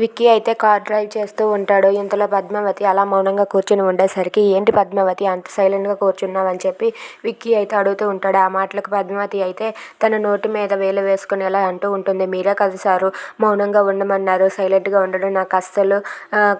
విక్కీ అయితే car drive చేస్తూ ఉంటాడు. ఇంతలో పద్మావతి అలా మౌనంగా కూర్చుని ఉండేసరికి ఏంటి పద్మావతి అంత సైలెంట్గా కూర్చున్నావని చెప్పి విక్కీ అయితే అడుగుతూ ఉంటాడు. ఆ మాటలకు పద్మావతి అయితే తన నోటి మీద వేలు వేసుకుని ఎలా అంటూ ఉంటుంది. మీరే కదా సారు మౌనంగా ఉండమన్నారు. సైలెంట్గా ఉండడం నాకు అస్సలు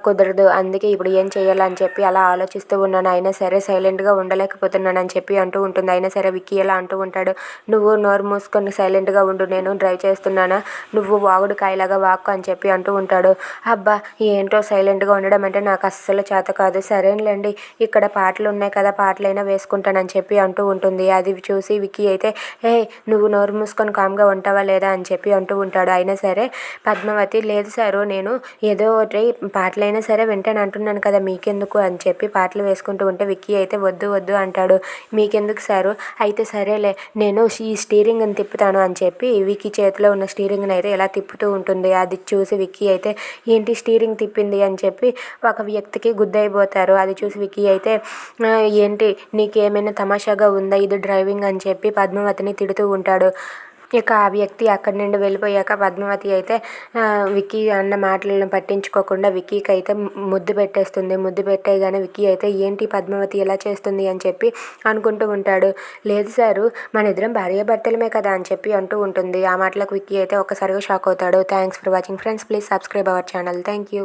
కుదరదు. అందుకే ఇప్పుడు ఏం చేయాలని చెప్పి అలా ఆలోచిస్తూ ఉన్నాను. అయినా సరే సైలెంట్గా ఉండలేకపోతున్నాను అని చెప్పి అంటూ ఉంటుంది. అయినా సరే విక్కీ ఎలా అంటూ ఉంటాడు. నువ్వు నోరు మూసుకొని సైలెంట్గా ఉండు. నేను డ్రైవ్ చేస్తున్నానా? నువ్వు వాగుడు కాయలాగా వాక్కు అని చెప్పి అంటూ ఉంటాడు. అంటాడు. అబ్బా ఏంటో సైలెంట్గా ఉండడం అంటే నాకు అస్సలు చేత కాదు. సరేనులేండి ఇక్కడ పాటలు ఉన్నాయి కదా పాటలైనా వేసుకుంటానని చెప్పి అంటూ ఉంటుంది. అది చూసి విక్కీ అయితే ఏ నువ్వు నోరు మూసుకొని కామ్గా ఉంటావా లేదా? అని చెప్పి అంటూ ఉంటాడు. అయినా సరే పద్మావతి లేదు సారు నేను ఏదో ఒకటి పాటలైనా సరే వింటాను అంటున్నాను కదా మీకెందుకు? అని చెప్పి పాటలు వేసుకుంటూ ఉంటే విక్కీ అయితే వద్దు వద్దు అంటాడు. మీకెందుకు సారు? అయితే సరేలే నేను ఈ స్టీరింగ్ని తిప్పుతాను అని చెప్పి విక్కీ చేతిలో ఉన్న స్టీరింగ్ని అయితే ఇలా తిప్పుతూ ఉంటుంది. అది చూసి విక్కీ అయితే అయితే ఏంటి స్టీరింగ్ తిప్పింది? అని చెప్పి ఒక వ్యక్తికి గుద్దయిపోతారు. అది చూసి విక్కీ అయితే ఏంటి నీకేమైనా తమాషాగా ఉందా? ఇది డ్రైవింగ్ అని చెప్పి పద్మావతిని తిడుతూ ఉంటాడు. ఇక ఆ వ్యక్తి అక్కడి నుండి వెళ్ళిపోయాక పద్మావతి అయితే విక్కీ అన్న మాటలను పట్టించుకోకుండా విక్కీకి అయితే ముద్దు పెట్టేస్తుంది. ముద్దు పెట్టేగానే విక్కీ అయితే ఏంటి పద్మావతి ఎలా చేస్తుంది? అని చెప్పి అనుకుంటూ ఉంటాడు. లేదు సారు మన ఇద్దరం భార్యాభర్తలమే కదా అని చెప్పి అంటూ ఉంటుంది. ఆ మాటలకు విక్కీ అయితే ఒక్కసారిగా షాక్ అవుతాడు. Thanks for watching friends please subscribe our channel. Thank you.